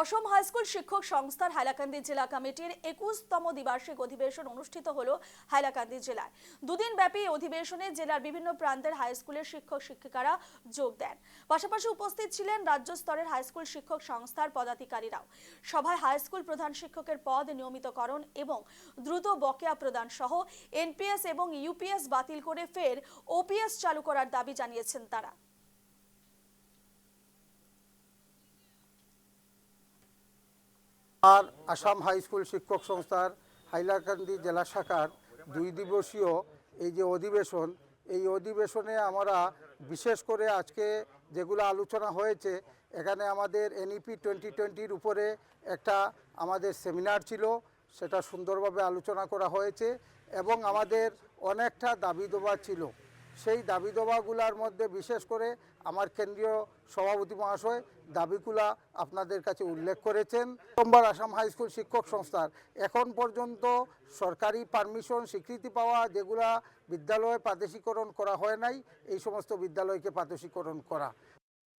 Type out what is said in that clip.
অসম high school শিক্ষক সংস্থার হাইলাকান্দি জেলা কমিটির একুশতম দ্বিবার্ষিক অধিবেশন অনুষ্ঠিত হল হাইলাকান্দি জেলায়। দুদিন ব্যাপী অধিবেশনে জেলার বিভিন্ন প্রান্তের হাইস্কুলের শিক্ষক শিক্ষিকারা যোগ দেন। পাশাপাশি উপস্থিত ছিলেন রাজ্য স্তরের হাইস্কুল শিক্ষক সংস্থার পদাধিকারীরাও। সভায় হাইস্কুল প্রধান শিক্ষকের পদ নিয়মিতকরণ এবং দ্রুত বকেয়া প্রদান সহ এনপিএস এবং ইউপিএস বাতিল করে ফের ওপিএস চালু করার দাবি জানিয়েছেন তারা। আর আসাম হাই স্কুল শিক্ষক সংস্থার হাইলাকান্দি জেলা শাখার দুই দিবসীয় এই যে অধিবেশন, এই অধিবেশনে আমরা বিশেষ করে আজকে যেগুলো আলোচনা হয়েছে, এখানে আমাদের এনইপি টোয়েন্টি টোয়েন্টির উপরে একটা আমাদের সেমিনার ছিল, সেটা সুন্দরভাবে আলোচনা করা হয়েছে এবং আমাদের অনেকটা দাবি দেওয়া ছিল। সেই দাবি দেওয়াগুলার মধ্যে বিশেষ করে আমার কেন্দ্রীয় সভাপতি মহাশয় দাবিগুলা আপনাদের কাছে উল্লেখ করেছেন। সোমবার আসাম হাইস্কুল শিক্ষক সংস্থার এখন পর্যন্ত সরকারি পারমিশন, স্বীকৃতি পাওয়া যেগুলা বিদ্যালয়ে প্রাদেশিকরণ করা হয় নাই, এই সমস্ত বিদ্যালয়কে প্রাদেশিকরণ করা।